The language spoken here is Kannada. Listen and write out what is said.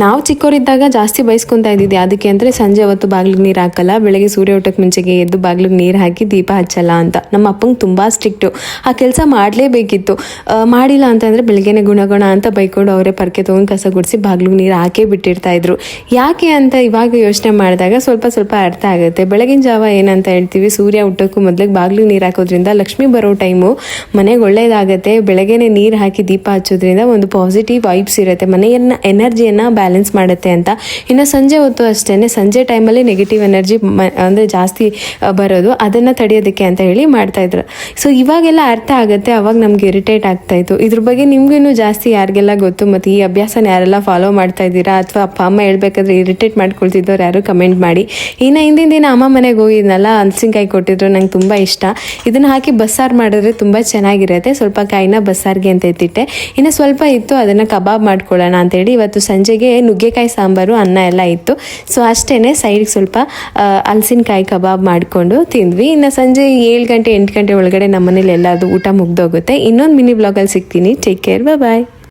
ನಾವು ಚಿಕ್ಕವರಿದ್ದಾಗ ಜಾಸ್ತಿ ಬಯಸ್ಕೊತಾ ಇದ್ದಿದ್ದೆ ಅದಕ್ಕೆ ಅಂದರೆ ಸಂಜೆ ಹೊತ್ತು ಬಾಗಿಲಿಗೆ ನೀರು ಹಾಕಲ್ಲ, ಬೆಳಗ್ಗೆ ಸೂರ್ಯ ಊಟಕ್ಕೆ ಮುಂಚೆಗೆ ಎದ್ದು ಬಾಗಿಲಿಗೆ ನೀರು ಹಾಕಿ ದೀಪ ಹಚ್ಚಲ್ಲ ಅಂತ. ನಮ್ಮ ಅಪ್ಪಂಗೆ ತುಂಬ ಸ್ಟ್ರಿಕ್ಟು. ಆ ಕೆಲಸ ಮಾಡಲೇಬೇಕಿತ್ತು. ಮಾಡಿಲ್ಲ ಅಂತಂದರೆ ಬೆಳಗ್ಗೆನೆ ಗುಣಗುಣ ಅಂತ ಬೈಕೊಂಡು ಅವರೇ ಪರ್ಕೆ ತೊಗೊಂಡು ಕಸ ಗುಡಿಸಿ ಬಾಗಿಲಿಗೆ ನೀರು ಹಾಕೇ ಬಿಟ್ಟಿರ್ತಾ ಇದ್ರು. ಯಾಕೆ ಅಂತ ಇವಾಗ ಯೋಚನೆ ಮಾಡಿದಾಗ ಸ್ವಲ್ಪ ಸ್ವಲ್ಪ ಅರ್ಥ ಆಗುತ್ತೆ. ಬೆಳಗಿನ ಜಾವ ಏನಂತ ಹೇಳ್ತೀವಿ, ಸೂರ್ಯ ಹುಟ್ಟೋಕ್ಕೂ ಮೊದಲಿಗೆ ಬಾಗಿಲಿಗೆ ನೀರು ಹಾಕೋದ್ರಿಂದ ಲಕ್ಷ್ಮಿ ಬರೋ ಟೈಮು ಮನೆಗೆ ಒಳ್ಳೇದಾಗುತ್ತೆ. ಬೆಳಗ್ಗೆನೆ ನೀರು ಹಾಕಿ ದೀಪ ಹಚ್ಚೋದ್ರಿಂದ ಒಂದು ಪಾಸಿಟಿವ್ ವೈಬ್ಸ್ ಇರುತ್ತೆ. ಮನೆಯನ್ನ, ಎನರ್ಜಿಯನ್ನು ಬ್ಯಾಲೆನ್ಸ್ ಮಾಡುತ್ತೆ ಅಂತ. ಇನ್ನು ಸಂಜೆ ಹೊತ್ತು ಅಷ್ಟೇ ಸಂಜೆ ಟೈಮಲ್ಲಿ ನೆಗೆಟಿವ್ ಎನರ್ಜಿ ಅಂದರೆ ಜಾಸ್ತಿ ಬರೋದು. ಅದನ್ನು ತಡೆಯೋದಕ್ಕೆ ಅಂತ ಹೇಳಿ ಮಾಡ್ತಾಯಿದ್ರು ಸೊ ಇವಾಗೆಲ್ಲ ಅರ್ಥ ಆಗುತ್ತೆ. ಅವಾಗ ನಮ್ಗೆ ಇರಿಟೇಟ್ ಆಗ್ತಾಯಿತ್ತು ಇದ್ರ ಬಗ್ಗೆ ನಿಮಗೂ ಜಾಸ್ತಿ ಯಾರಿಗೆಲ್ಲ ಗೊತ್ತು? ಮತ್ತು ಈ ಅಭ್ಯಾಸನ ಯಾರೆಲ್ಲ ಫಾಲೋ ಮಾಡ್ತಾ ಇದ್ದೀರಾ? ಅಥವಾ ಅಪ್ಪ, ಅಮ್ಮ ಹೇಳ್ಬೇಕಾದ್ರೆ ಇರಿಟೇಟ್ ಮಾಡ್ಕೊಳ್ತಿದ್ದವ್ರು ಯಾರು ಕಮೆಂಟ್ ಮಾಡಿ. ಇನ್ನು ಹಿಂದಿನ ದಿನ ಅಮ್ಮ ಮನೆಗೆ ಹೋಗಿದ್ನಲ್ಲ ಹಲಸಿನಕಾಯಿ ಕೊಟ್ಟಿದ್ರು. ನಂಗೆ ತುಂಬ ಇಷ್ಟ. ಇದನ್ನು ಹಾಕಿ ಬಸ್ಸಾರು ಮಾಡಿದ್ರೆ ತುಂಬ ಚೆನ್ನಾಗಿರುತ್ತೆ. ಸ್ವಲ್ಪ ಕಾಯಿನ ಬಸ್ಸಾರಿಗೆ ಅಂತ ಎತ್ತಿಟ್ಟೆ. ಇನ್ನು ಸ್ವಲ್ಪ ಇತ್ತು, ಅದನ್ನು ಕಬಾಬ್ ಮಾಡ್ಕೊಳ್ಳೋಣ ಅಂತೇಳಿ ಇವತ್ತು ಸಂಜೆಗೆ ನುಗ್ಗೆಕಾಯಿ ಸಾಂಬಾರು, ಅನ್ನ ಎಲ್ಲ ಇತ್ತು. ಸೊ ಅಷ್ಟೇ ಸೈಡ್ಗೆ ಸ್ವಲ್ಪ ಹಲಸಿನಕಾಯಿ ಕಬಾಬ್ ಮಾಡಿಕೊಂಡು ತಿಂದ್ವಿ. ಇನ್ನು ಸಂಜೆ ಏಳು ಗಂಟೆ, ಎಂಟು ಗಂಟೆ ಒಳಗಡೆ ನಮ್ಮ ಮನೇಲಿ ಎಲ್ಲದು ಊಟ ಮುಗ್ದೋಗುತ್ತೆ. ಇನ್ನೊಂದು ಮಿನಿ ಬ್ಲಾಗಲ್ಲಿ ಸಿಗ್ತೀನಿ. Take care bye